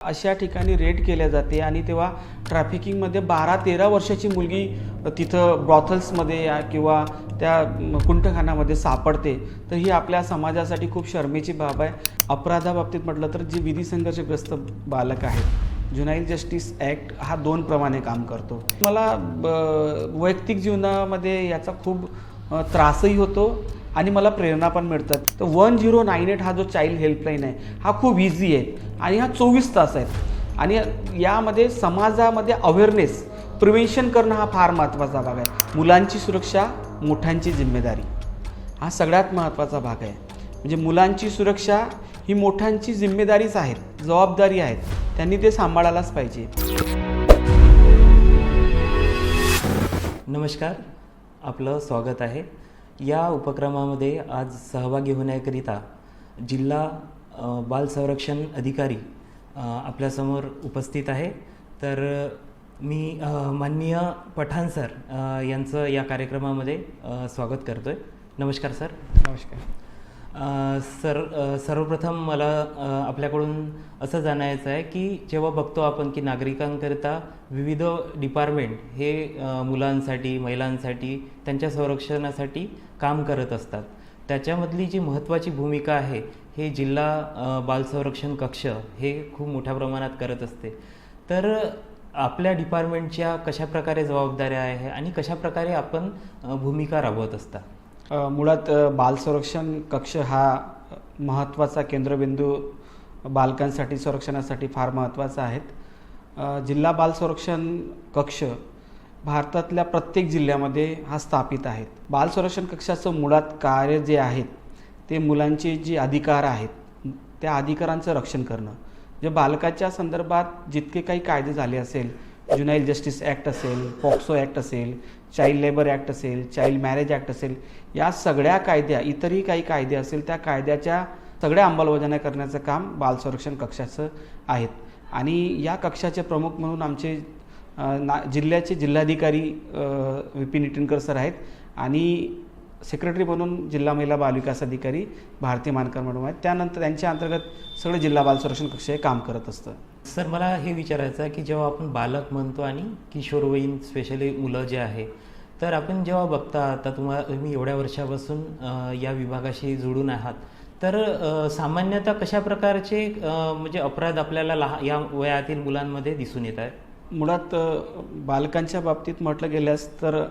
अशा ठिकाणी रेड केल्या जाते आणि तेव्हा ट्रॅफिकिंगमध्ये बारा तेरा वर्षाची मुलगी तिथं ब्रॉथल्समध्ये किंवा त्या कुंठखानामध्ये सापडते. तर ही आपल्या समाजासाठी खूप शर्मेची बाब आहे. अपराधाबाबतीत म्हटलं तर जी विधी संघर्षग्रस्त बालक आहेत जुनाईल जस्टिस ॲक्ट हा दोन प्रमाणे काम करतो. मला ब- वैयक्तिक जीवनामध्ये याचा खूप त्रासही होतो. आणि मला प्रेरणा पण मिळतात. तर वन झिरो नाईन एट हा जो चाइल्ड हेल्पलाईन आहे हा खूप इझी आहे आणि हा चोवीस तास आहेत आणि यामध्ये समाजामध्ये अवेअरनेस प्रिव्हेन्शन करणं हा फार महत्त्वाचा भाग आहे. मुलांची सुरक्षा मोठ्यांची जिम्मेदारी. हा सगळ्यात महत्त्वाचा भाग आहे. म्हणजे मुलांची सुरक्षा ही मोठ्यांची जिम्मेदारीच आहेत जबाबदारी आहेत. त्यांनी ते सांभाळायलाच पाहिजे. नमस्कार. आपलं स्वागत आहे. या उपक्रमामध्ये आज सहभागी होण्याकरिता जिल्हा बाल संरक्षण अधिकारी आपल्यासमोर उपस्थित आहे. तर मी माननीय पठाण सर यांचं या कार्यक्रमामध्ये स्वागत करतो आहे नमस्कार सर. नमस्कार. सर सर्वप्रथम मला आपल्याकडून असं जाणायचं आहे की जेव्हा बघतो आपण की नागरिकांकरिता विविध डिपार्टमेंट हे मुलांसाठी महिलांसाठी त्यांच्या संरक्षणासाठी काम करत असतात. त्याच्यामधली जी महत्त्वाची भूमिका आहे हे जिल्हा बाल संरक्षण कक्ष हे खूप मोठ्या प्रमाणात करत असते. तर आपल्या डिपार्टमेंटच्या कशाप्रकारे जबाबदाऱ्या आहे आणि कशाप्रकारे आपण भूमिका राबवत असता? मुळात बाल संरक्षण कक्ष हा महत्त्वाचा केंद्रबिंदू बालकांसाठी संरक्षणासाठी फार महत्त्वाचा आहेत जिल्हा बाल संरक्षण कक्ष भारतातल्या प्रत्येक जिल्ह्यामध्ये हा स्थापित आहेत बाल संरक्षण कक्षाचं मुळात कार्य जे आहेत ते मुलांचे जे अधिकार आहेत त्या अधिकारांचं रक्षण करणं. जे बालकाच्या संदर्भात जितके काही कायदे झाले असेल ज्युनाईल जस्टिस ॲक्ट असेल पॉक्सो ॲक्ट असेल चाइल्ड लेबर ॲक्ट असेल चाइल्ड मॅरेज ॲक्ट असेल या सगळ्या कायद्या इतरही काही कायदे असेल त्या कायद्याच्या सगळ्या अंमलबजावण्या करण्याचं काम बाल संरक्षण कक्षाचं आहेत. आणि या कक्षाचे प्रमुख म्हणून आमचे ना जिल्ह्याचे जिल्हाधिकारी विपिन इटनकर सर आहेत. आणि सेक्रेटरी म्हणून जिल्हा महिला बालविकास अधिकारी भारती मानकर मॅडम आहेत. त्यानंतर त्यांच्या अंतर्गत सगळं जिल्हा बाल संरक्षण कक्ष हे काम करत असतं. सर मला हे विचारायचं आहे की जेव्हा आपण बालक म्हणतो आणि किशोरवयीन स्पेशली मुलं जे आहे तर आपण जेव्हा बघता आता तुम्हाला तुम्ही एवढ्या वर्षापासून या विभागाशी जोडून आहात तर सामान्यतः कशा प्रकारचे म्हणजे अपराध आपल्याला लहा या वयातील मुलांमध्ये दिसून येत आहेत? मुळात बालकांच्या बाबतीत म्हटलं गेल्यास तर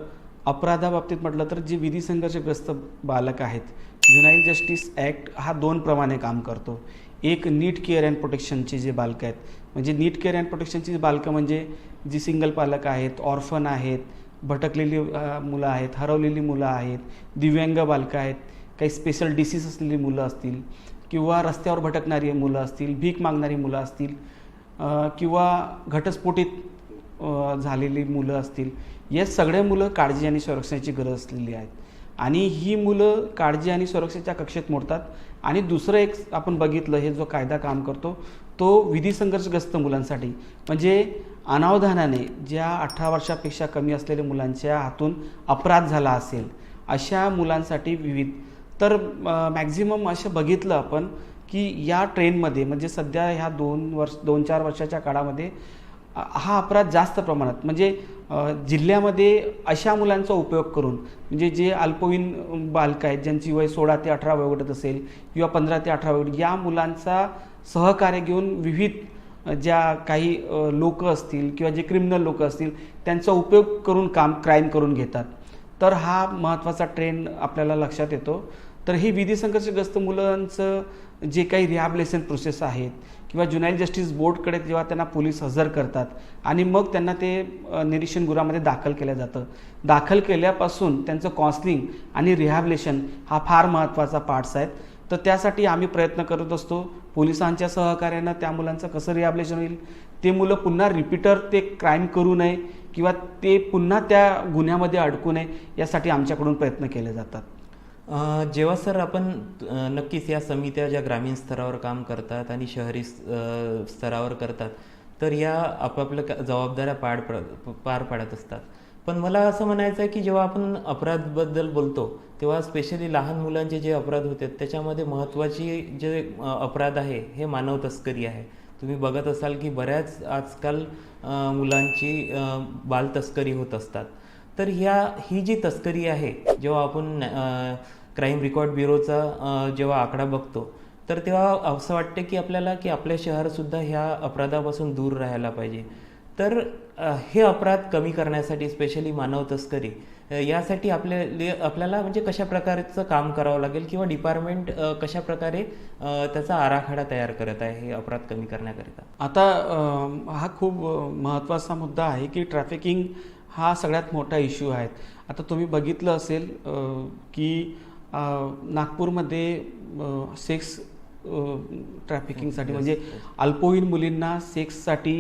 अपराधाबाबतीत म्हटलं तर जे विधी संघर्षग्रस्त बालक आहेत ज्युनाईल जस्टिस ॲक्ट हा दोन प्रमाणे काम करतो. एक नीट केअर अँड प्रोटेक्शनचे जे बालकं आहेत म्हणजे नीट केअर अँड प्रोटेक्शनची बालकं म्हणजे जी सिंगल पालक आहेत ऑर्फन आहेत भटकलेली मुलं आहेत हरवलेली मुलं आहेत दिव्यांग बालकं आहेत काही स्पेशल डिसीज असलेली मुलं असतील किंवा रस्त्यावर भटकणारी मुलं असतील भीक मागणारी मुलं असतील किंवा घटस्फोटीत झालेली मुलं असतील हे सगळे मुलं काळजी आणि संरक्षणाची गरज असलेली आहेत. आणि ही मुलं काळजी आणि सुरक्षेच्या कक्षेत मोडतात. आणि दुसरं एक आपण बघितलं हे जो कायदा काम करतो तो विधी संघर्षग्रस्त मुलांसाठी. म्हणजे अनावधानाने ज्या अठरा वर्षापेक्षा कमी असलेल्या मुलांच्या हातून अपराध झाला असेल अशा मुलांसाठी विविध. तर मॅक्झिमम असं बघितलं आपण की या ट्रेनमध्ये म्हणजे सध्या ह्या दोन वर्ष दोन चार वर्षाच्या काळामध्ये हा अपराध जास्त प्रमाणात म्हणजे जिल्ह्यामध्ये अशा मुलांचा उपयोग करून म्हणजे जे अल्पवयीन बालकं आहेत ज्यांची वय सोळा ते अठरा वयोगटात असेल किंवा पंधरा ते अठरा वयोगट या मुलांचा सहकार्य घेऊन विविध ज्या काही लोक असतील किंवा जे क्रिमिनल लोक असतील त्यांचा उपयोग करून काम क्राईम करून घेतात. तर हा महत्त्वाचा ट्रेंड आपल्याला लक्षात येतो. तर ही विधी संघर्षग्रस्त मुलांचं जे काही रिहॅबिलेशन प्रोसेस आहेत किंवा ज्युनाईल जस्टिस बोर्डकडे जेव्हा त्यांना पोलीस हजर करतात आणि मग त्यांना ते निरीक्षण गृहामध्ये दाखल केलं जातं. दाखल केल्यापासून त्यांचं काउन्सलिंग आणि रिहॅबिलेशन हा फार महत्त्वाचा पार्ट्स आहेत तर त्यासाठी आम्ही प्रयत्न करत असतो पोलिसांच्या सहकार्यानं त्या मुलांचं कसं रिहॅबिलेशन होईल? ते मुलं पुन्हा रिपीटर ते क्राईम करू नये किंवा ते पुन्हा त्या गुन्ह्यामध्ये अडकू नये यासाठी आमच्याकडून प्रयत्न केले जातात. जेव्हा सर आपण नक्कीच या समित्या ज्या ग्रामीण स्तरावर काम करतात आणि शहरी स्तरावर करतात तर या आपापल्या जबाबदाऱ्या पार पड पार पाडत असतात. पण मला असं म्हणायचं आहे की जेव्हा आपण अपराधबद्दल बोलतो तेव्हा स्पेशली लहान मुलांचे जे अपराध होते त्याच्यामध्ये महत्त्वाची जे अपराध आहे हे मानव तस्करी आहे. तुम्ही बघत असाल की बऱ्याच आजकाल मुलांची बाल तस्करी होत असतात. तर ह्या ही जी तस्करी आहे जेव्हा आपण क्राईम रेकॉर्ड ब्युरोचा जेव्हा आकडा बघतो तर तेव्हा असं वाटतं की आपल्याला की आपले शहरसुद्धा ह्या अपराधापासून दूर राहायला पाहिजे. तर हे अपराध कमी करण्यासाठी स्पेशली मानव तस्करी यासाठी आपल्या आपल्याला म्हणजे कशा प्रकारचं काम करावं लागेल किंवा डिपार्टमेंट कशा प्रकारे त्याचा आराखडा तयार करत आहे हे अपराध कमी करण्याकरिता? आता हा खूप महत्त्वाचा मुद्दा आहे की ट्रॅफिकिंग हा सगळ्यात मोठा इश्यू आहे. आता तुम्ही बघितलं असेल की नागपूरमध्ये सेक्स ट्रॅफिकिंगसाठी म्हणजे अल्पवयीन मुलींना सेक्ससाठी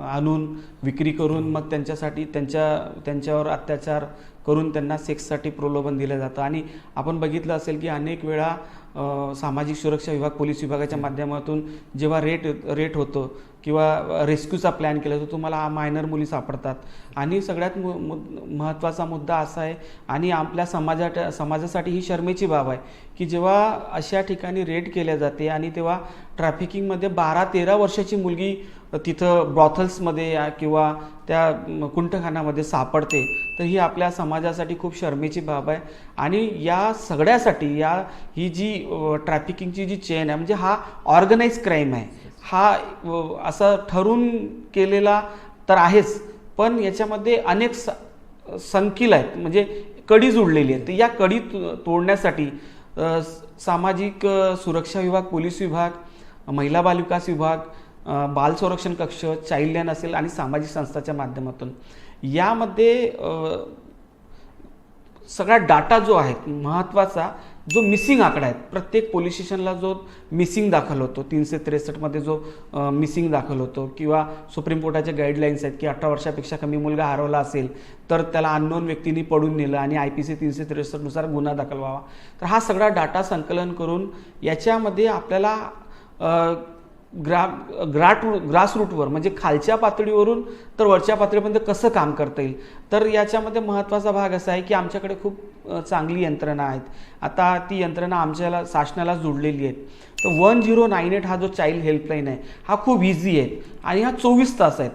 आणून विक्री करून मग त्यांच्यासाठी त्यांच्या त्यांच्यावर अत्याचार करून त्यांना सेक्ससाठी प्रलोभन दिलं जातं. आणि आपण बघितलं असेल की अनेक वेळा सामाजिक सुरक्षा विभाग पोलीस विभागाच्या माध्यमातून जेव्हा रेट रेट होतो किंवा रेस्क्यूचा प्लॅन केला तर तुम्हाला मायनर मुली सापडतात. आणि सगळ्यात मु- मु- महत्त्वाचा मुद्दा असा आहे आणि आपल्या समाजा समाजासाठी ही शर्मेची बाब आहे की जेव्हा अशा ठिकाणी रेड केल्या जाते आणि तेव्हा ट्रॅफिकिंगमध्ये बारा तेरा वर्षाची मुलगी तिथं ब्रॉथल्समध्ये या किंवा त्या कुंठखानामध्ये सापडते तर ही आपल्या समाजासाठी खूप शर्मेची बाब आहे. आणि या सगळ्यासाठी या ही जी ट्रॅफिकिंगची जी चेन आहे म्हणजे हा ऑर्गनाईज क्राईम आहे. हा अ, असा ठरून केलेला तर आहेच पण याच्यामध्ये अनेक स संकील आहेत म्हणजे कडी जुडलेली आहे तर या कडी तो- तोडण्यासाठी सामाजिक सुरक्षा विभाग पोलीस विभाग महिला बालविकास विभाग बाल संरक्षण कक्ष चाइल्डलाईन असेल आणि सामाजिक संस्थाच्या माध्यमातून. यामध्ये सगळा डाटा जो आहे महत्त्वाचा जो मिसिंग आकडा आहे प्रत्येक पोलीस स्टेशनला जो मिसिंग दाखल होतो तीनशे त्रेसष्टमध्ये जो मिसिंग दाखल होतो किंवा सुप्रीम कोर्टाच्या गाईडलाईन्स आहेत की अठरा वर्षापेक्षा कमी मुलगा हरवला असेल तर त्याला अननोन व्यक्तींनी पडून नेलं आणि आय पी सी तीनशे त्रेसष्टनुसार गुन्हा दाखल व्हावा. तर हा सगळा डाटा संकलन करून याच्यामध्ये आपल्याला ग्रा ग्राट ग्रासरूटवर म्हणजे खालच्या पातळीवरून तर वरच्या पातळीपर्यंत कसं काम करता येईल? तर याच्यामध्ये महत्त्वाचा भाग असा आहे की आमच्याकडे खूप चांगली यंत्रणा आहेत. आता ती यंत्रणा आमच्याला शासनाला जोडलेली आहेत. तर वन झिरो नाईन एट हा जो चाइल्ड हेल्पलाईन आहे हा खूप इझी आहे आणि हा चोवीस तास आहेत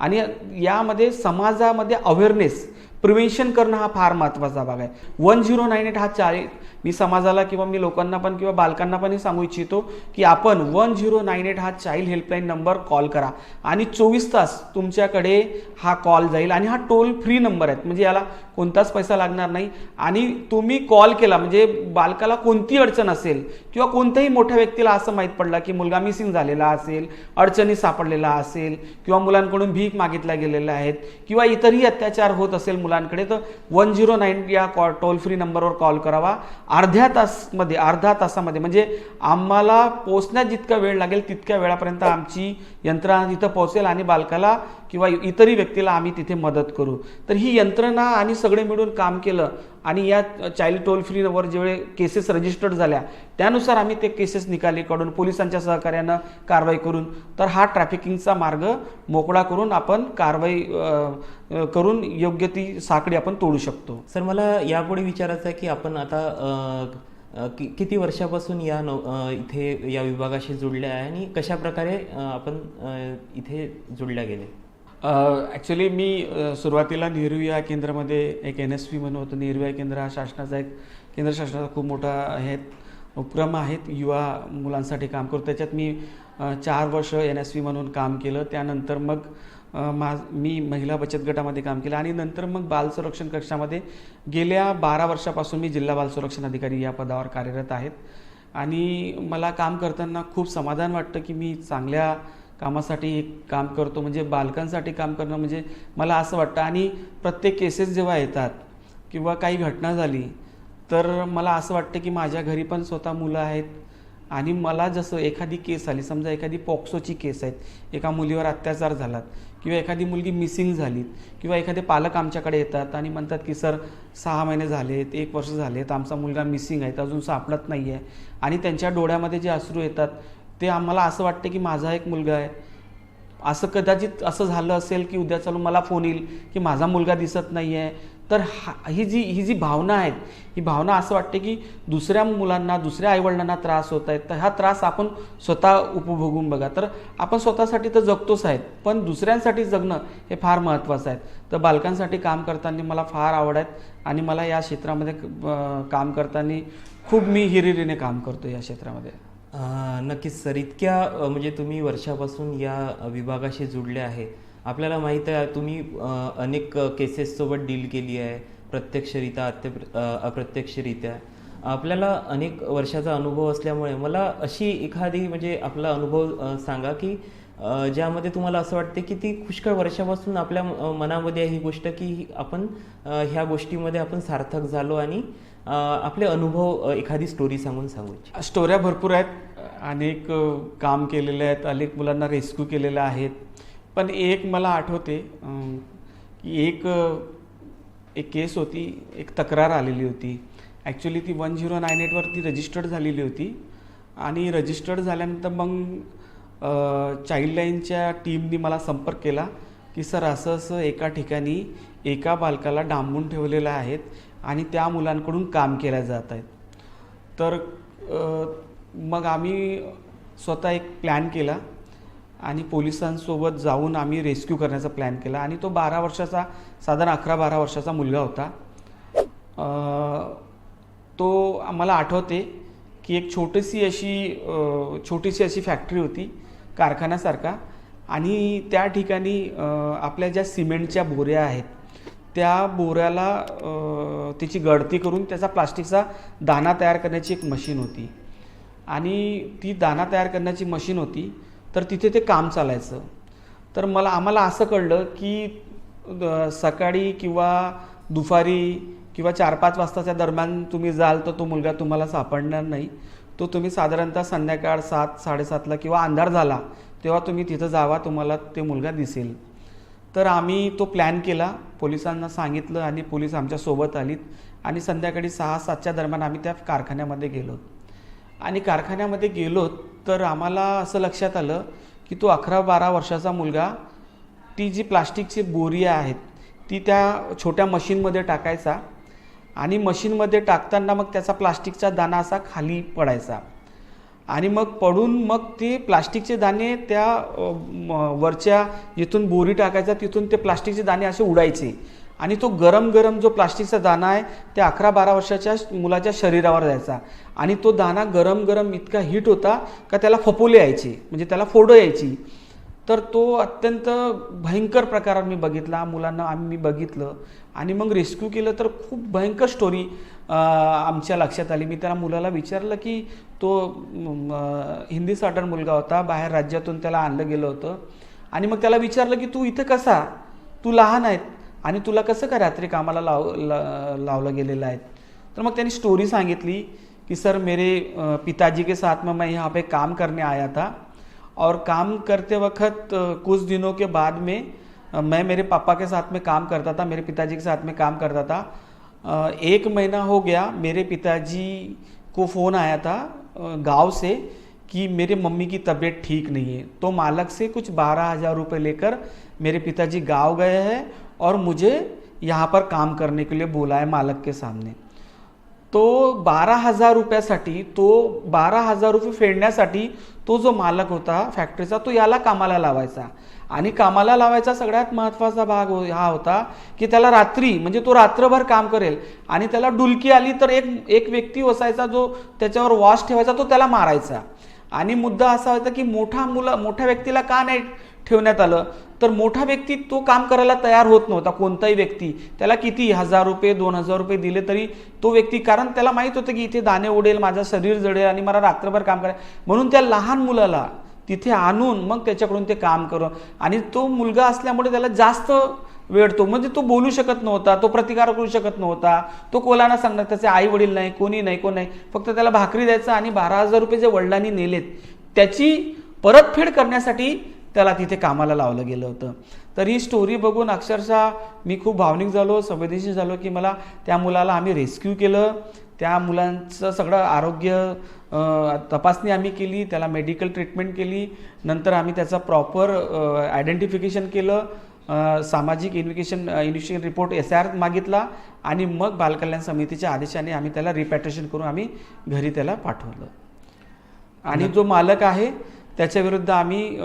आणि यामध्ये समाजामध्ये अवेअरनेस प्रिव्हेन्शन करणं हा फार महत्त्वाचा भाग आहे. वन झिरो नाईन एट हा चाळी मी समाजाला किंवा मी लोकांना पण किंवा बालकांना पण हे सांगू इच्छितो की आपण वन झिरो नाईन एट हा चाईल्ड हेल्पलाईन नंबर कॉल करा. आणि चोवीस तास तुमच्याकडे हा कॉल जाईल आणि हा टोल फ्री नंबर आहे म्हणजे याला कोणताच पैसा लागणार नाही. आणि तुम्ही कॉल केला म्हणजे बालकाला कोणती अडचण असेल किंवा कोणत्याही मोठ्या व्यक्तीला असं माहीत पडलं की मुलगा मिसिंग झालेला असेल अडचणी सापडलेला असेल किंवा मुलांकडून भीक मागितल्या गेलेल्या आहेत किंवा इतरही अत्याचार होत असेल मुलांकडे तर वन झिरो नाईन या कॉ टोल फ्री नंबरवर कॉल करावा. अर्ध्या तासमध्ये अर्धा तासामध्ये. म्हणजे आम्हाला पोचण्यात जितका वेळ लागेल तितक्या वेळापर्यंत आमची यंत्रणा तिथं पोहोचेल आणि बालकाला किंवा इतरही व्यक्तीला आम्ही तिथे मदत करू. तर ही यंत्रणा आणि सगळे मिळून काम केलं आणि या चाइल्ड टोल फ्रीवर जेवढे केसेस रजिस्टर्ड झाल्या त्यानुसार आम्ही ते केसेस निकाली काढून पोलिसांच्या सहकार्यानं कारवाई करून तर हा ट्रॅफिकिंगचा मार्ग मोकळा करून आपण कारवाई करून योग्य ती साखळी आपण तोडू शकतो. सर मला यापुढे विचारायचं आहे की आपण आता कि- किती वर्षापासून या नौ इथे या विभागाशी जुळले आहे आणि कशा प्रकारे आपण इथे जुळल्या गेले? ॲक्च्युली मी सुरुवातीला नेहरू या केंद्रामध्ये एक एन एस पी म्हणून होतो. नेहरू या केंद्र हा शासनाचा एक केंद्र शासनाचा खूप मोठा हे उपक्रम आहेत. युवा मुलांसाठी काम करतो त्याच्यात मी चार वर्ष एन एस पी म्हणून काम केलं. त्यानंतर मग मा मी महिला बचत गटामध्ये काम केलं. आणि नंतर मग बाल संरक्षण कक्षामध्ये गेल्या बारा वर्षापासून मी जिल्हा बाल संरक्षण अधिकारी या पदावर कार्यरत आहेत. आणि मला काम करताना खूप समाधान वाटतं की मी चांगल्या कामासाठी एक काम करतो म्हणजे बालकांसाठी काम करणं म्हणजे मला असं वाटतं. आणि प्रत्येक केसेस जेव्हा येतात किंवा काही घटना झाली तर मला असं वाटतं की माझ्या घरी पण स्वतः मुलं आहेत. आणि मला जसं एखादी केस आली समजा एखादी पॉक्सोची केस आहेत एका मुलीवर अत्याचार झालात किंवा एखादी मुलगी मिसिंग झाली किंवा एखादे पालक आमच्याकडे येतात आणि म्हणतात की सर सहा महिने झालेत एक वर्ष झालेत आमचा मुलगा मिसिंग आहे अजून सापडत नाही आहे आणि त्यांच्या डोळ्यामध्ये जे अश्रू येतात ते आम्हाला असं वाटतं की माझा एक मुलगा आहे. असं कदाचित असं झालं असेल की उद्या चालू मला फोन येईल की माझा मुलगा दिसत नाही आहे तर हा ही जी ही जी भावना आहेत ही भावना असं वाटते की दुसऱ्या मुलांना दुसऱ्या आईवडिलांना त्रास होत आहेत. तर हा त्रास आपण स्वतः उपभोगून बघा. तर आपण स्वतःसाठी तर जगतोच आहेत पण दुसऱ्यांसाठी जगणं हे फार महत्त्वाचं आहे. तर बालकांसाठी काम करताना मला फार आवड आहेत आणि मला या क्षेत्रामध्ये काम करताना खूप मी हिरिरीने काम करतो या क्षेत्रामध्ये. अ, नक्कीच सर इतक्या अ, म्हणजे तुम्ही वर्षापासून या विभागाशी जुडले आहे. आपल्याला माहीत आहे तुम्ही अ, अनेक केसेससोबत डील केली आहे प्रत्यक्षरित्या अत्य अप्रत्यक्षरित्या. आपल्याला अनेक वर्षाचा अनुभव असल्यामुळे मला अशी एखादी म्हणजे आपला अनुभव अ, सांगा की ज्यामध्ये तुम्हाला असं वाटते की ती पुष्कळ वर्षापासून आपल्या मनामध्ये आहे ही गोष्ट की आपण ह्या गोष्टीमध्ये आपण सार्थक झालो आणि आपले अनुभव एखादी स्टोरी सांगून सांगू स्टोऱ्या भरपूर आहेत. अनेक काम केलेले आहेत. अनेक मुलांना रेस्क्यू केलेल्या आहेत. पण एक मला आठवते की एक एक केस होती. एक तक्रार आलेली होती. ॲक्च्युली ती वन झिरो नाईन एटवर ती रजिस्टर्ड झालेली होती. आणि रजिस्टर्ड झाल्यानंतर मग चाइल्डलाईनच्या टीमनी मला संपर्क केला की सर असं असं एका ठिकाणी एका बालकाला डांबून ठेवलेलं आहेत आणि त्या मुलांकडून काम केल्या जात आहेत. तर मग आम्ही स्वतः एक प्लॅन केला आणि पोलिसांसोबत जाऊन आम्ही रेस्क्यू करण्याचा प्लॅन केला आणि तो बारा वर्षाचा साधारण अकरा बारा वर्षाचा मुलगा होता. तो आम्हाला आठवते की एक छोटीशी अशी छोटीशी अशी फॅक्टरी होती कारखान्यासारखा. आणि त्या ठिकाणी आपल्या ज्या सिमेंटच्या बोऱ्या आहेत त्या बोऱ्याला त्याची गळती करून त्याचा प्लास्टिकचा दाणा तयार करण्याची एक मशीन होती. आणि ती दाणा तयार करण्याची मशीन होती तर तिथे ते काम चालायचं. तर मला आम्हाला असं कळलं की सकाळी किंवा दुपारी किंवा चार पाच वाजताच्या दरम्यान तुम्ही जाल तर तो मुलगा तुम्हाला सापडणार नाही. तो तुम्ही साधारणतः संध्याकाळ सात साडेसातला किंवा अंधार झाला तेव्हा तुम्ही तिथं जावा तुम्हाला ते मुलगा दिसेल. तर आम्ही तो प्लॅन केला. पोलिसांना सांगितलं आणि पोलीस आमच्यासोबत आलीत आणि संध्याकाळी सहा सातच्या दरम्यान आम्ही त्या कारखान्यामध्ये गेलो आणि कारखान्यामध्ये गेलो तर आम्हाला असं लक्षात आलं की तो अकरा बारा वर्षाचा मुलगा ती जी प्लास्टिकची बोरी आहेत ती त्या छोट्या मशीनमध्ये टाकायचा आणि मशीनमध्ये टाकताना मग त्याचा प्लास्टिकचा दाणा असा खाली पडायचा. आणि मग पडून मग ते प्लास्टिकचे दाणे त्या वरच्या जिथून बोरी टाकायचा तिथून ते प्लास्टिकचे दाणे असे उडायचे. आणि तो गरम गरम जो प्लास्टिकचा दाणा आहे ते अकरा बारा वर्षाच्या मुलाच्या शरीरावर जायचा. आणि तो दाणा गरम गरम इतका हीट होता का त्याला फपोले यायचे. म्हणजे त्याला फोडं यायची. तर तो अत्यंत भयंकर प्रकार मी बघितला मुलांना आम्ही बघितलं आणि मग रेस्क्यू केलं तर खूप भयंकर स्टोरी आमच्या लक्षात आली. मी त्याला मुलाला विचारलं की तो हिंदी साठण मुलगा होता बाहेर राज्यातून त्याला आणलं गेलं होतं आणि मग त्याला विचारलं की तू इथं कसा? तू लहान आहेत आणि तुला कसं काय रात्री कामाला लाव ला- लावलं गेलेलं आहे तर मग त्यांनी स्टोरी सांगितली कि सर मेरे पिताजी के साथ में मैं यहाँ पे काम करने आया था. और काम करते वक्त कुछ दिनों के बाद में मैं मेरे पापा के साथ में काम करता था, मेरे पिताजी के साथ में काम करता था। एक महीना हो गया, मेरे पिताजी को फ़ोन आया था गाँव से, कि मेरे मम्मी की तबीयत ठीक नहीं है। तो मालक से कुछ बारह हज़ार रुपये लेकर मेरे पिताजी गाँव गए हैं और मुझे यहाँ पर काम करने के लिए बोला है मालक के सामने। तो बारा हजार रुपयासाठी तो बारा हजार रुपये फेडण्यासाठी तो जो मालक होता फॅक्टरीचा तो याला कामाला लावायचा. आणि कामाला लावायचा सगळ्यात महत्त्वाचा भाग हो- हा होता की त्याला रात्री म्हणजे तो रात्रभर काम करेल आणि त्याला डुलकी आली तर एक एक व्यक्ती असायचा जो त्याच्यावर वॉश ठेवायचा तो त्याला मारायचा. आणि मुद्दा असा होता की मोठा मुलं मोठ्या व्यक्तीला का नाही ठेवण्यात आलं? तर मोठा व्यक्ती तो काम करायला तयार होत नव्हता कोणताही व्यक्ती. त्याला किती? हजार रुपये दोन हजार रुपये दिले तरी तो व्यक्ती कारण त्याला माहीत होतं की इथे दाणे उडेल माझं शरीर जडेल आणि मला रात्रभर काम करायला म्हणून त्या लहान मुलाला तिथे आणून मग त्याच्याकडून ते काम करू आणि तो मुलगा असल्यामुळे त्याला जास्त वेळ तो म्हणजे तो बोलू शकत नव्हता तो प्रतिकार करू शकत नव्हता. तो कोलाना सांगणार त्याचे आई वडील नाही कोणी नाही कोण नाही. फक्त त्याला भाकरी द्यायचं आणि बारा हजार रुपये जे वडिलांनी नेलेत त्याची परतफेड करण्यासाठी त्याला तिथे कामाला लावलं गेलं होतं. तर ही स्टोरी बघून अक्षरशः मी खूप भावनिक झालो संवेदनशील झालो की मला त्या मुलाला आम्ही रेस्क्यू केलं. त्या मुलांचं सगळं आरोग्य तपासणी आम्ही केली त्याला मेडिकल ट्रीटमेंट केली. नंतर आम्ही त्याचा प्रॉपर आयडेंटिफिकेशन केलं. सामाजिक investigation investigation report S R मागितला आणि मग बालकल्याण समितीच्या आदेशाने आम्ही त्याला रिपॅट्रेशन करून आम्ही घरी त्याला पाठवलं. आणि जो मालक आहे त्याच्या विरुद्ध आम्ही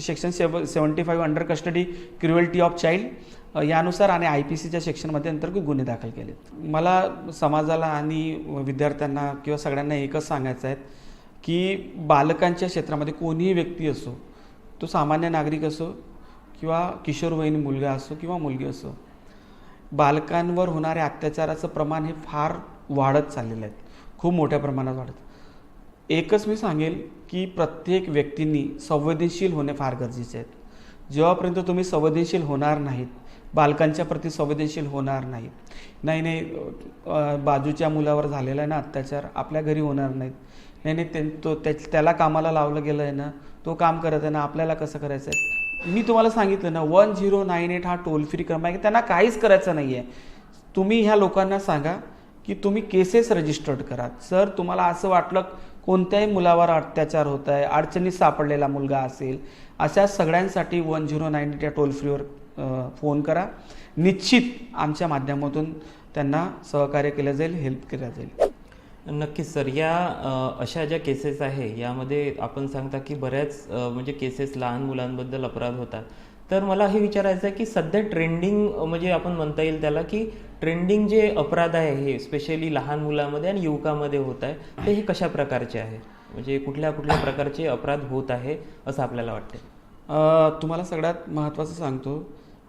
section save seventy five under custody cruelty of child यानुसार आणि आय पी सीच्या सेक्शनमध्ये अंतर्गत गुन्हे दाखल केले मला समाजाला आणि विद्यार्थ्यांना किंवा सगळ्यांना एकच सांगायचं आहे की बालकांच्या क्षेत्रामध्ये कोणीही व्यक्ती असो तो सामान्य नागरिक असो किंवा किशोरवयीन मुलगा असो किंवा मुलगी असो बालकांवर होणाऱ्या अत्याचाराचं प्रमाण हे फार वाढत चाललेलं आहे. खूप मोठ्या प्रमाणात वाढत. एकच मी सांगेल की प्रत्येक व्यक्तींनी संवेदनशील होणे फार गरजेचे आहेत. जेव्हापर्यंत तुम्ही संवेदनशील होणार नाहीत बालकांच्या प्रती संवेदनशील होणार नाहीत नाही नाही बाजूच्या मुलावर झालेला आहे ना अत्याचार आपल्या घरी होणार नाहीत नाही नाही ते तो त्या त्याला कामाला लावलं गेलं आहे ना तो काम करत आहे ना आपल्याला कसं करायचं आहे? मी तुम्हाला सांगितलं ना वन झिरो नाईन एट हा टोल फ्री क्रमांक आहे. त्यांना काहीच करायचं नाही आहे. तुम्ही ह्या लोकांना सांगा की तुम्ही केसेस रजिस्टर्ड करा. सर तुम्हाला असं वाटलं कोणत्याही मुलावर अत्याचार होत आहे अडचणीत सापडलेला मुलगा असेल अशा सगळ्यांसाठी वन झिरो नाईन एट या टोल फ्रीवर फोन करा. निश्चित आमच्या माध्यमातून त्यांना सहकार्य केलं जाईल हेल्प केलं जाईल. नक्कीच सर. या अशा ज्या केसेस आहे यामध्ये आपण सांगता की बऱ्याच म्हणजे केसेस लहान मुलांबद्दल अपराध होतात. तर मला हे विचारायचं आहे की सध्या ट्रेंडिंग म्हणजे आपण म्हणता येईल त्याला की ट्रेंडिंग जे अपराध आहे हे स्पेशली लहान मुलामध्ये आणि युवकामध्ये होत आहे ते हे कशा प्रकारचे आहे? म्हणजे कुठल्या कुठल्या प्रकारचे अपराध होत आहे असं आपल्याला वाटते तुम्हाला सगळ्यात महत्त्वाचं सांगतो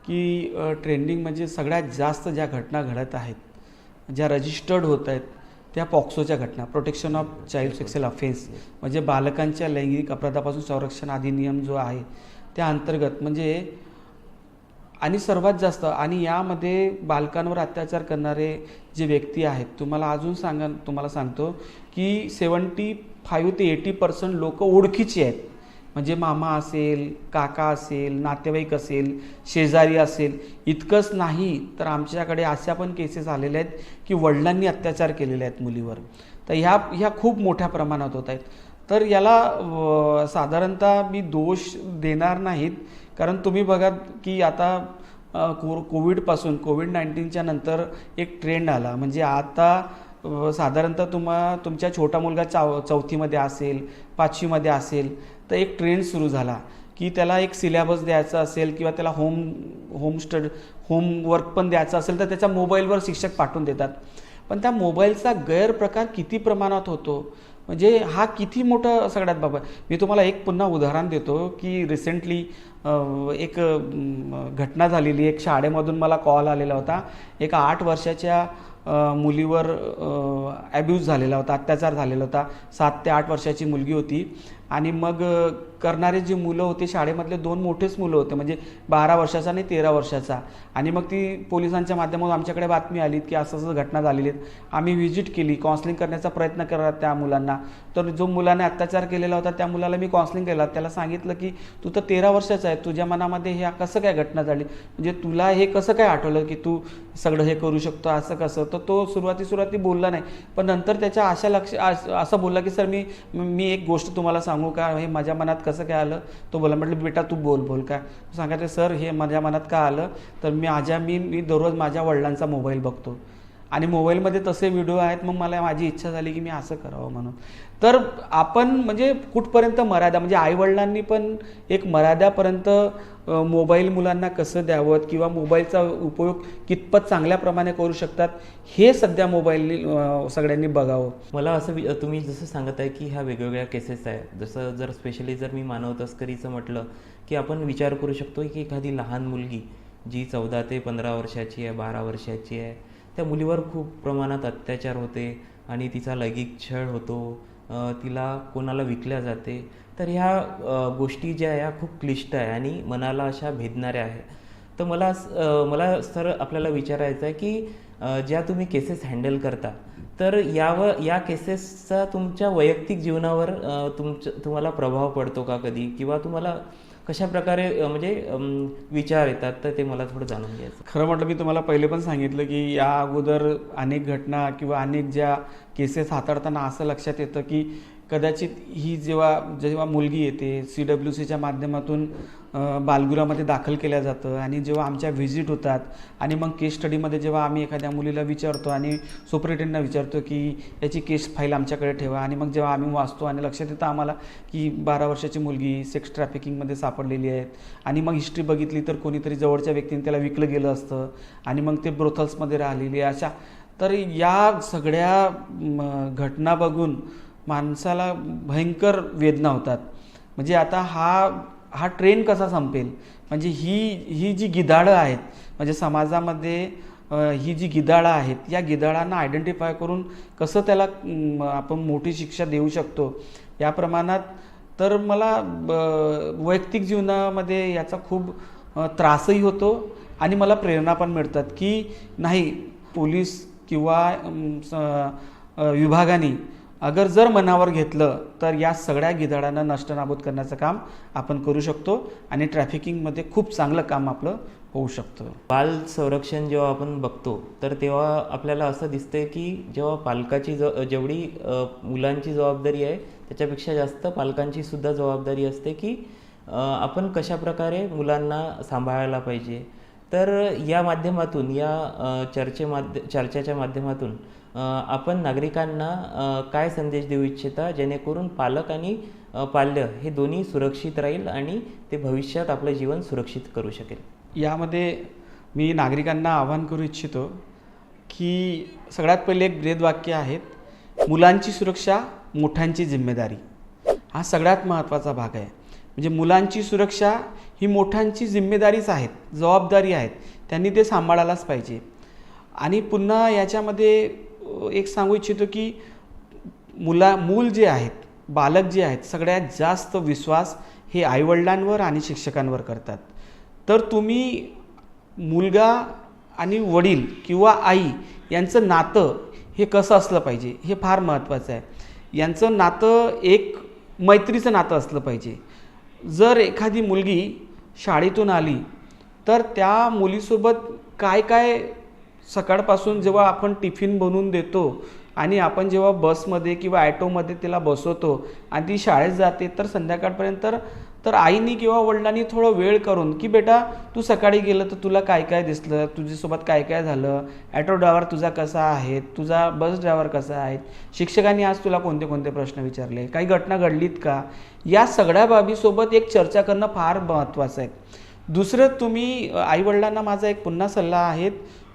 की ट्रेंडिंग म्हणजे सगळ्यात जास्त ज्या घटना घडत आहेत ज्या रजिस्टर्ड होत आहेत त्या पॉक्सोच्या घटना protection of child sexual offence म्हणजे बालकांच्या लैंगिक अपराधापासून संरक्षण अधिनियम जो आहे त्या अंतर्गत म्हणजे आणि सर्वात जास्त आणि यामध्ये बालकांवर अत्याचार करणारे जे व्यक्ती आहेत तुम्हाला अजून सांगा तुम्हाला सांगतो की सेवन्टी फाईव्ह ते एटी पर्सेंट लोक ओळखीची आहेत. म्हणजे मामा असेल काका असेल नातेवाईक असेल शेजारी असेल इतकंच नाही तर आमच्याकडे अशा पण केसेस आलेल्या आहेत की वडिलांनी अत्याचार केलेले आहेत मुलीवर. तर ह्या ह्या खूप मोठ्या प्रमाणात होत आहेत. तर याला साधारणतः मी दोष देणार नाहीत कारण तुम्ही बघा की आता को कोविडपासून कोविड नाईन्टीनच्या नंतर एक ट्रेंड आला. म्हणजे आता साधारणतः तुम्हा तुमच्या छोटा मुलगा चाव चौथीमध्ये असेल पाचवीमध्ये असेल तर एक ट्रेंड सुरू झाला की त्याला एक सिलेबस द्यायचा असेल किंवा त्याला होम होम स्टड होमवर्क पण द्यायचं असेल तर त्याच्या मोबाईलवर शिक्षक पाठवून देतात. पण त्या मोबाईलचा गैरप्रकार किती प्रमाणात होतो? म्हणजे हा किती मोठा सगळ्यात बाबा मी तुम्हाला एक पुन्हा उदाहरण देतो की रिसेंटली एक घटना झालेली एक शाळेमधून मला कॉल आलेला होता. एका आठ वर्षाच्या मुलीवर ॲब्यूज झालेला होता अत्याचार झालेला होता. सात ते आठ वर्षाची मुलगी होती. आणि मग करणारे जे मुलं होते शाळेमधले दोन मोठेच मुलं होते म्हणजे बारा वर्षाचा आणि तेरा वर्षाचा. आणि मग ती पोलिसांच्या माध्यमातून आमच्याकडे बातमी आली की असं असं घटना झालेली आहेत. आम्ही व्हिजिट केली काउन्सिलिंग करण्याचा प्रयत्न करा त्या मुलांना. तर जो मुलाने अत्याचार केलेला होता त्या मुलाला मी काउन्सिलिंग केला. त्याला सांगितलं की तू तर तेरा वर्षाचा आहे. तुझ्या मनामध्ये ह्या कसं काय घटना झाली? म्हणजे तुला हे कसं काय आठवलं की तू सगळं हे करू शकतो असं कसं? तर तो सुरुवाती सुरुवाती बोलला नाही. पण नंतर त्याच्या अशा लक्ष अस- असं बोलला की सर मी मी एक गोष्ट तुम्हाला सांगू का? हे माझ्या मनात कसं काय आलं? तो बोला म्हटलं बेटा तू बोल बोल काय सांगायचं सर हे माझ्या मनात का आलं? तर मी माझ्या मी मी दररोज माझ्या वडिलांचा मोबाईल बघतो. आणि मोबाईलमध्ये तसे व्हिडिओ आहेत मग मला माझी इच्छा झाली की मी असं करावं म्हणून. तर आपण म्हणजे कुठपर्यंत मर्यादा म्हणजे आईवडिलांनी पण एक मर्यादापर्यंत मोबाईल मुलांना कसं द्यावं किंवा मोबाईलचा उपयोग कितपत चांगल्या प्रमाणे करू शकतात हे सध्या मोबाईल सगळ्यांनी बघावं. मला असं वि- तुम्ही जसं सांगत आहे की ह्या वेगवेगळ्या केसेस आहे जसं जर स्पेशली जर मी मानव तस्करीचं म्हटलं की आपण विचार करू शकतो की एखादी लहान मुलगी जी चौदा ते पंधरा वर्षाची आहे बारा वर्षाची आहे त्या मुलीवर खूप प्रमाणात अत्याचार होते आणि तिचा लैंगिक छळ होतो तिला कोणाला विकल्या जाते. तर ह्या गोष्टी ज्या आहे ह्या खूप क्लिष्ट आहे आणि मनाला अशा भेदणाऱ्या आहे तर मला मला सर आपल्याला विचारायचं आहे की ज्या तुम्ही केसेस हँडल करता तर यावर या केसेसचा तुमच्या वैयक्तिक जीवनावर तुमच्या तुम्हाला प्रभाव पडतो का कधी? किंवा तुम्हाला कशा प्रकारे म्हणजे विचार येतात? तर ते मला थोडं जाणून घ्यायचं. खरं म्हटलं मी तुम्हाला पहिले पण सांगितलं की या अगोदर अनेक घटना किंवा अनेक ज्या केसेस हाताळताना असं लक्षात येतं की कदाचित ही जेव्हा जेव्हा मुलगी येते सी डब्ल्यू सीच्या माध्यमातून बालगृहामध्ये दाखल केलं जातं आणि जेव्हा आमच्या व्हिजिट होतात आणि मग केस स्टडीमध्ये जेव्हा आम्ही एखाद्या मुलीला विचारतो आणि सुपरिटेंडना विचारतो की याची केस फाईल आमच्याकडे ठेवा आणि मग जेव्हा आम्ही वाचतो आणि लक्षात येतं आम्हाला की बारा वर्षाची मुलगी सेक्स ट्रॅफिकिंगमध्ये सापडलेली आहे आणि मग हिस्ट्री बघितली तर कोणीतरी जवळच्या व्यक्तीने त्याला विकलं गेलं असतं आणि मग ते ब्रोथल्समध्ये राहिलेली आहे. अशा तर या सगळ्या म, घटना बघून माणसाला भयंकर वेदना होतात. म्हणजे आता हा हा ट्रेन कसा संपेल? म्हणजे ही ही जी गिधाडं आहेत म्हणजे समाजामध्ये ही जी गिधाडं आहेत या गिधाडांना आयडेंटिफाय करून कसं त्याला आपण मोठी शिक्षा देऊ शकतो? या प्रमाणात तर मला ब- वैयक्तिक जीवनामध्ये याचा खूप त्रासही होतो आणि मला प्रेरणा पण मिळतात की नाही पोलीस किंवा स- विभागाने अगर जर मनावर घेतलं तर या सगळ्या गिधाडांना नष्टनाबूद करण्याचं काम आपण करू शकतो आणि ट्रॅफिकिंगमध्ये खूप चांगलं काम आपलं होऊ शकतं. बाल संरक्षण जेव्हा आपण बघतो तर तेव्हा आपल्याला असं दिसतंय की जेव्हा पालकाची ज जेवढी मुलांची जबाबदारी आहे त्याच्यापेक्षा जास्त पालकांची सुद्धा जबाबदारी असते की आपण कशाप्रकारे मुलांना सांभाळायला पाहिजे. तर या माध्यमातून या चर्चे माध्य चर्चेच्या माध्यमातून आपण नागरिकांना काय संदेश देऊ इच्छिता? जेणेकरून पालक आणि पाल्य हे दोन्ही सुरक्षित राहील आणि ते भविष्यात आपलं जीवन सुरक्षित करू शकेल. यामध्ये मी नागरिकांना आवाहन करू इच्छितो की सगळ्यात पहिले एक ब्रेदवाक्य आहेत मुलांची सुरक्षा मोठ्यांची जिम्मेदारी. हा सगळ्यात महत्त्वाचा भाग आहे. म्हणजे मुलांची सुरक्षा ही मोठ्यांची जिम्मेदारीच आहेत जबाबदारी आहेत. त्यांनी ते सांभाळायलाच पाहिजे. आणि पुन्हा याच्यामध्ये एक सांगू इच्छितो की मुला मूल जे आहेत बालक जे आहेत सगळ्यात जास्त विश्वास हे आईवडिलांवर आणि शिक्षकांवर करतात. तर तुम्ही मुलगा आणि वडील किंवा आई यांचं नातं हे कसं असलं पाहिजे हे फार महत्त्वाचं आहे. यांचं नातं एक मैत्रीचं नातं असलं पाहिजे. जर एखादी मुलगी शाळेतून आली तर त्या मुलीसोबत काय काय सकाळपासून जेव्हा आपण टिफिन बनवून देतो आणि आपण जेव्हा बसमध्ये किंवा ॲटोमध्ये तिला बसवतो आणि ती शाळेत जाते तर संध्याकाळपर्यंत तर आईनी किंवा वडिलांनी थोडं वेळ करून की बेटा तू सकाळी गेलं तर तुला काय काय दिसलं तुझ्यासोबत काय काय झालं ॲटो ड्रायव्हर तुझा कसा आहे तुझा बस ड्रायव्हर कसा आहे शिक्षकांनी आज तुला कोणते कोणते प्रश्न विचारले काही घटना घडलीत का? या सगळ्या बाबीसोबत एक चर्चा करणं फार महत्त्वाचं आहे. दुसरं तुम्ही आईवडिलांना माझा एक पुन्हा सल्ला आहे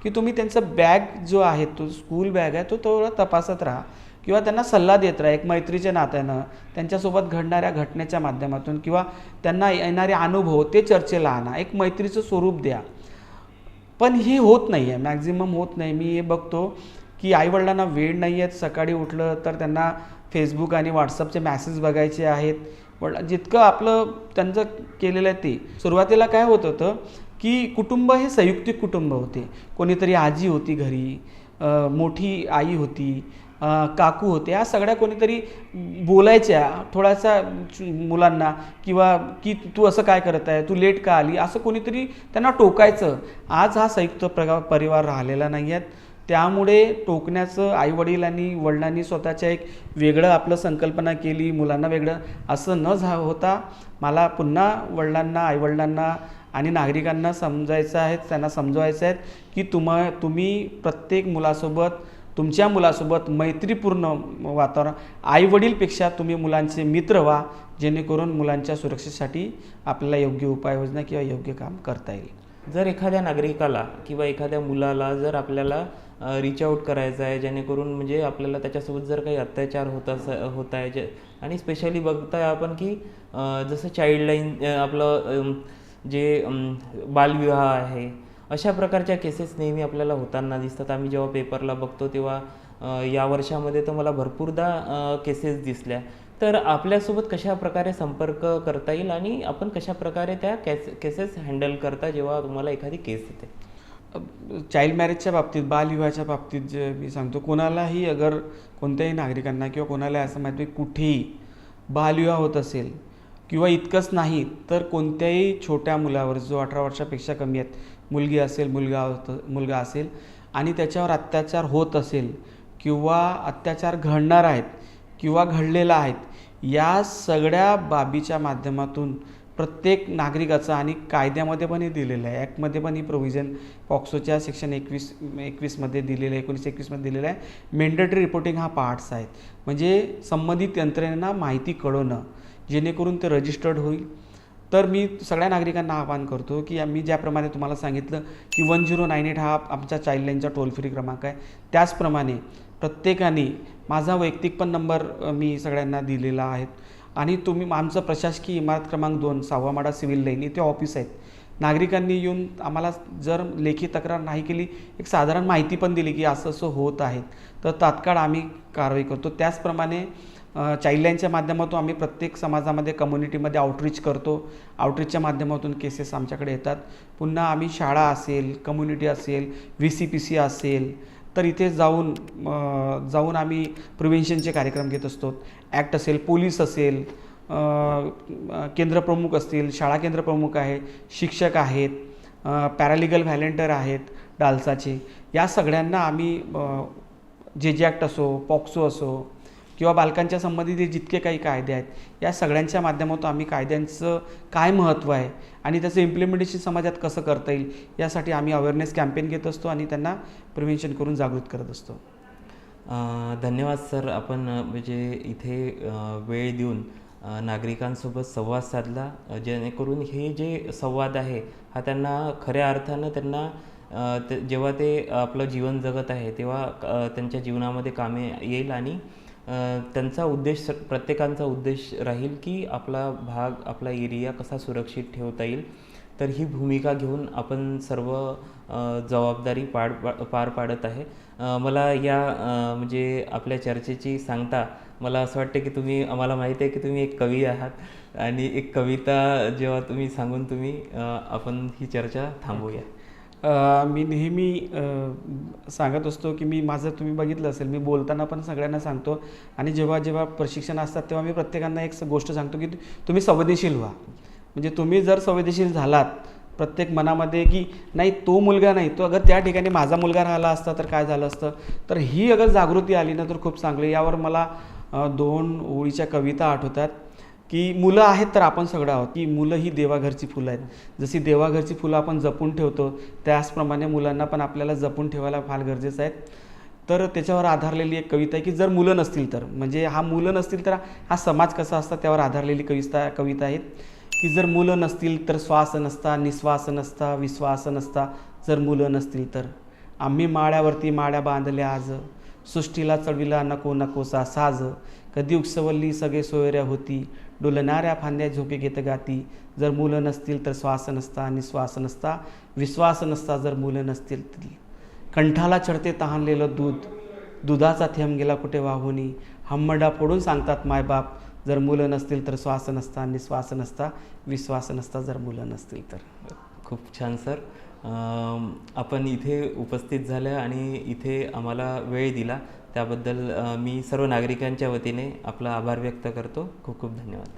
की तुम्ही त्यांचं बॅग जो आहे तो स्कूल बॅग आहे तो थोडा तपासत राहा. किंवा त्यांना सल्ला देत राहा एक मैत्रीच्या नात्यानं त्यांच्यासोबत घडणाऱ्या घटनेच्या माध्यमातून किंवा त्यांना येणारे अनुभव ते चर्चेला आणा. एक मैत्रीचं स्वरूप द्या. पण हे होत नाही आहे मॅक्झिमम होत नाही. मी हे बघतो की आईवडिलांना वेळ नाही आहेत सकाळी उठलं तर त्यांना फेसबुक आणि व्हॉट्सअपचे मॅसेज बघायचे आहेत. वडला जितकं आपलं त्यांचं केलेलं आहे ते. सुरुवातीला काय होत होतं की कुटुंब हे संयुक्तिक कुटुंब होते. कोणीतरी आजी होती घरी मोठी आई होती काकू होते. या सगळ्या कोणीतरी बोलायच्या थोडासा मुलांना किंवा की तू असं काय करत आहे? तू लेट का आली? असं कोणीतरी त्यांना टोकायचं. आज हा संयुक्त प्रगा परिवार राहिलेला नाही आहेत. त्यामुळे टोकण्याचं आईवडील आणि वडिलांनी स्वतःच्या एक वेगळं आपलं संकल्पना केली मुलांना वेगळं असं न झा होता मला पुन्हा वडिलांना आईवडिलांना आणि नागरिकांना समजायचं आहे त्यांना समजवायचं आहे की तुम्हा तुम्ही प्रत्येक मुलासोबत तुमच्या मुलासोबत मैत्रीपूर्ण वातावरण आईवडीलपेक्षा तुम्ही मुलांचे मित्र व्हा जेणेकरून मुलांच्या सुरक्षेसाठी आपल्याला योग्य उपाययोजना किंवा योग्य काम करता येईल. जर एखाद्या नागरिकाला किंवा एखाद्या मुलाला जर आपल्याला रीच आऊट करायचं आहे जेणेकरून म्हणजे आपल्याला त्याच्यासोबत जर काही अत्याचार होत अस होत आहे जे आणि स्पेशली बघताय आपण की जसं चाइल्डलाईन आपलं जे बालविवाह आहे अशा प्रकारच्या केसेस नेहमी आपल्याला होताना दिसतात. आम्ही जेव्हा पेपरला बघतो तेव्हा या वर्षामध्ये तर मला भरपूरदा केसेस दिसल्या. तर आपल्यासोबत कशा प्रकारे संपर्क करता येईल आणि आपण कशा प्रकारे त्या केस केसेस हँडल करता जेव्हा तुम्हाला एखादी केस येते? चाइल्ड मॅरेजच्या बाबतीत बालविवाहाच्या बाबतीत जे मी सांगतो कोणालाही अगर कोणत्याही नागरिकांना किंवा कोणाला असं माहिती आहे, कुठेही बालविवाह होत असेल किंवा इतकंच नाही तर कोणत्याही छोट्या मुलावर जो अठरा वर्षापेक्षा कमी आहेत मुलगी असेल मुलगा होत मुलगा असेल आणि त्याच्यावर अत्याचार होत असेल किंवा अत्याचार घडणार आहेत किंवा घडलेला आहेत या सगळ्या बाबीच्या माध्यमातून प्रत्येक नागरिकाचं आणि कायद्यामध्ये पण हे दिलेलं आहे. ॲक्टमध्ये पण ही प्रोव्हिजन पॉक्सोच्या सेक्शन एकवीस एकवीसमध्ये दिलेलं आहे एकोणीस एकवीसमध्ये दिलेलं आहे. मेंडेटरी रिपोर्टिंग हा पार्ट्स आहेत. म्हणजे संबंधित यंत्रणेना माहिती कळवणं. जेणेकरून ते रजिस्टर्ड होईल. तर मी सगळ्या नागरिकांना आवाहन करतो की मी ज्याप्रमाणे तुम्हाला सांगितलं की वन झिरो नाईन एट हा आमच्या चाइल्डलाईनचा टोल फ्री क्रमांक आहे. त्याचप्रमाणे प्रत्येकाने माझा वैयक्तिक पण नंबर मी सगळ्यांना दिलेला आहे. आणि तुम्ही आमचं प्रशासकीय इमारत क्रमांक दोन सहावा माडा सिव्हिल लाईन इथे ऑफिस आहेत. नागरिकांनी येऊन आम्हाला जर लेखी तक्रार नाही केली एक साधारण माहिती पण दिली की असं असं होत आहे. तर तात्काळ आम्ही कारवाई करतो. त्याचप्रमाणे चाईल्डलाईनच्या माध्यमातून आम्ही प्रत्येक समाजामध्ये कम्युनिटीमध्ये आउटरीच करतो. आउटरीचच्या माध्यमातून केसेस आमच्याकडे येतात. पुन्हा आम्ही शाळा असेल कम्युनिटी असेल व्ही सी पी सी असेल तर इथे जाऊन जाऊन आम्ही प्रिव्हेन्शनचे कार्यक्रम घेत असतो. ॲक्ट असेल पोलीस असेल केंद्रप्रमुख असतील शाळा केंद्रप्रमुख आहे शिक्षक आहेत पॅरालिगल व्हॅलेंटर आहेत डालसाचे. या सगळ्यांना आम्ही जे जे ॲक्ट असो पॉक्सो असो किंवा बालकांच्या संबंधित जितके काही कायदे आहेत या सगळ्यांच्या माध्यमातून आम्ही कायद्यांचं काय महत्त्व आहे आणि त्याचं इम्प्लिमेंटेशन समाजात कसं करता येईल यासाठी आम्ही अवेअरनेस कॅम्पेन घेत असतो आणि त्यांना प्रिव्हेन्शन करून जागृत करत असतो. धन्यवाद सर. आपण म्हणजे इथे वेळ देऊन नागरिकांसोबत संवाद साधला जेणेकरून हे जे संवाद आहे हा त्यांना खऱ्या अर्थानं त्यांना जेव्हा ते आपलं जीवन जगत आहे तेव्हा त्यांच्या जीवनामध्ये कामे येईल आणि त्यांचा उद्देश प्रत्येकांचा उद्देश राहील की आपला भाग आपला एरिया कसा सुरक्षित ठेवता येईल. तर ही भूमिका घेऊन आपण सर्व जबाबदारी पाड पा- पार पाडत आहे. मला या म्हणजे आपल्या चर्चेची सांगता मला असं वाटतं की तुम्ही आम्हाला माहिती आहे की तुम्ही एक कवी आहात आणि एक कविता जेव्हा तुम्ही सांगून तुम्ही आपण ही चर्चा थांबवूया. मी नेहमी सांगत असतो की मी माझं तुम्ही बघितलं असेल मी बोलताना पण सगळ्यांना सांगतो. आणि जेव्हा जेव्हा प्रशिक्षण असतात तेव्हा मी प्रत्येकांना एक गोष्ट सांगतो की तुम्ही संवेदनशील व्हा. म्हणजे तुम्ही जर संवेदनशील झालात प्रत्येक मनामध्ये की नाही तो मुलगा नाही तो अगर त्या ठिकाणी माझा मुलगा राहिला असता तर काय झालं असतं? तर ही अगर जागृती आली ना तर खूप चांगलं. यावर मला दोन ओळीच्या कविता आठवतात. की मुलं आहेत तर आपण सगळं आहोत. की मुलं ही देवाघरची फुलं आहेत. जशी देवाघरची फुलं आपण जपून ठेवतो त्याचप्रमाणे मुलांना पण आपल्याला जपून ठेवायला फार गरजेचं आहे. तर त्याच्यावर आधारलेली एक कविता आहे की जर मुलं नसतील तर. म्हणजे हा मुलं नसतील तर हा समाज कसा असता त्यावर आधारलेली कविता कविता आहेत. की जर मुलं नसतील तर श्वास नसता निश्वास नसता विश्वास नसता. जर मुलं नसतील तर. आम्ही माळ्यावरती माळ्या बांधल्या आज. सृष्टीला चढविला नको नकोसा साज. कधी उक्सवल्ली सगळे सोयऱ्या होती. डोलणाऱ्या फांद्या झोके घेत गाती. जर मुलं नसतील तर श्वास नसता निश्वास नसता. विश्वास नसता जर मुलं नसतील तरी. कंठाला चढते तहानलेलं दूध. दुधाचा थेंब गेला कुठे वाहुनी? हम्मडा फोडून सांगतात मायबाप जर मुलं नसतील तर श्वास नसता निश्वास नसता. विश्वास नसता जर मुलं नसतील तर. खूप छान सर. आपण इथे उपस्थित झालं आणि इथे आम्हाला वेळ दिला. त्याबद्दल मी सर्व नागरिकांच्या वतीने आपला आभार व्यक्त करतो. खूप खूप धन्यवाद.